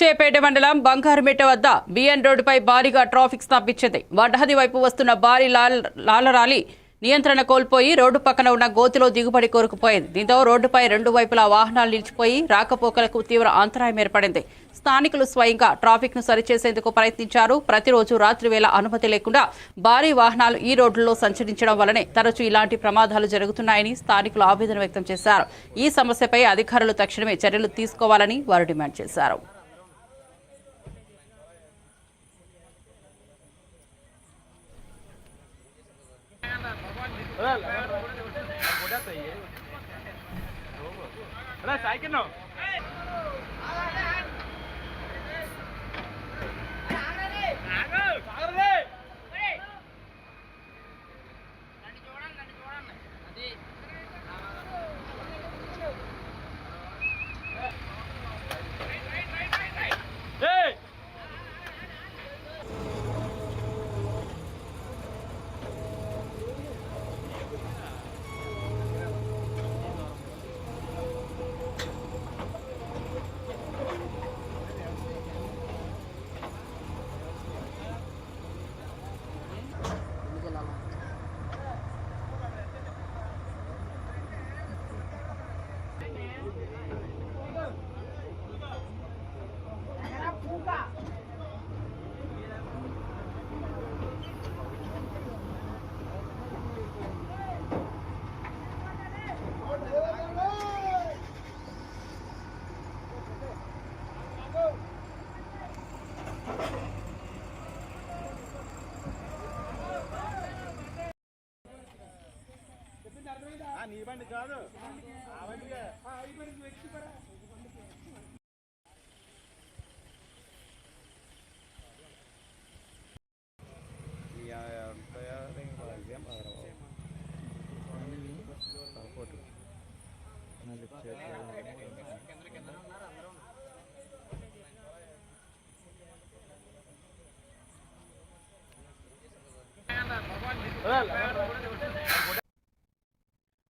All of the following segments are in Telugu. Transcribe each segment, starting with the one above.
చేపేట మండలం బంగారుమిట్ట వద్ద బిఎన్ రోడ్డుపై భారీగా ట్రాఫిక్ స్తంభించింది. వడ్డాది వైపు వస్తున్న భారీ లాలరాలి నియంత్రణ కోల్పోయి రోడ్డు పక్కన ఉన్న గోతిలో దిగుబడి కోరుకుపోయింది. దీంతో రోడ్డుపై రెండు వైపులా వాహనాలు నిలిచిపోయి రాకపోకలకు తీవ్ర అంతరాయం ఏర్పడింది. స్థానికులు స్వయంగా ట్రాఫిక్ను సరిచేసేందుకు ప్రయత్నించారు. ప్రతిరోజు రాత్రి వేళ అనుమతి లేకుండా భారీ వాహనాలు ఈ రోడ్లలో సంచరించడం వల్లనే తరచూ ఇలాంటి ప్రమాదాలు జరుగుతున్నాయని స్థానికులు ఆవేదన వ్యక్తం చేశారు. ఈ సమస్యపై అధికారులు తక్షణమే చర్యలు తీసుకోవాలని వారు డిమాండ్ చేశారు. સાયકલ નો నీ బండి కాదు. ఆ బండిగా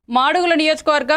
మాడుగుల నియోజకవర్గం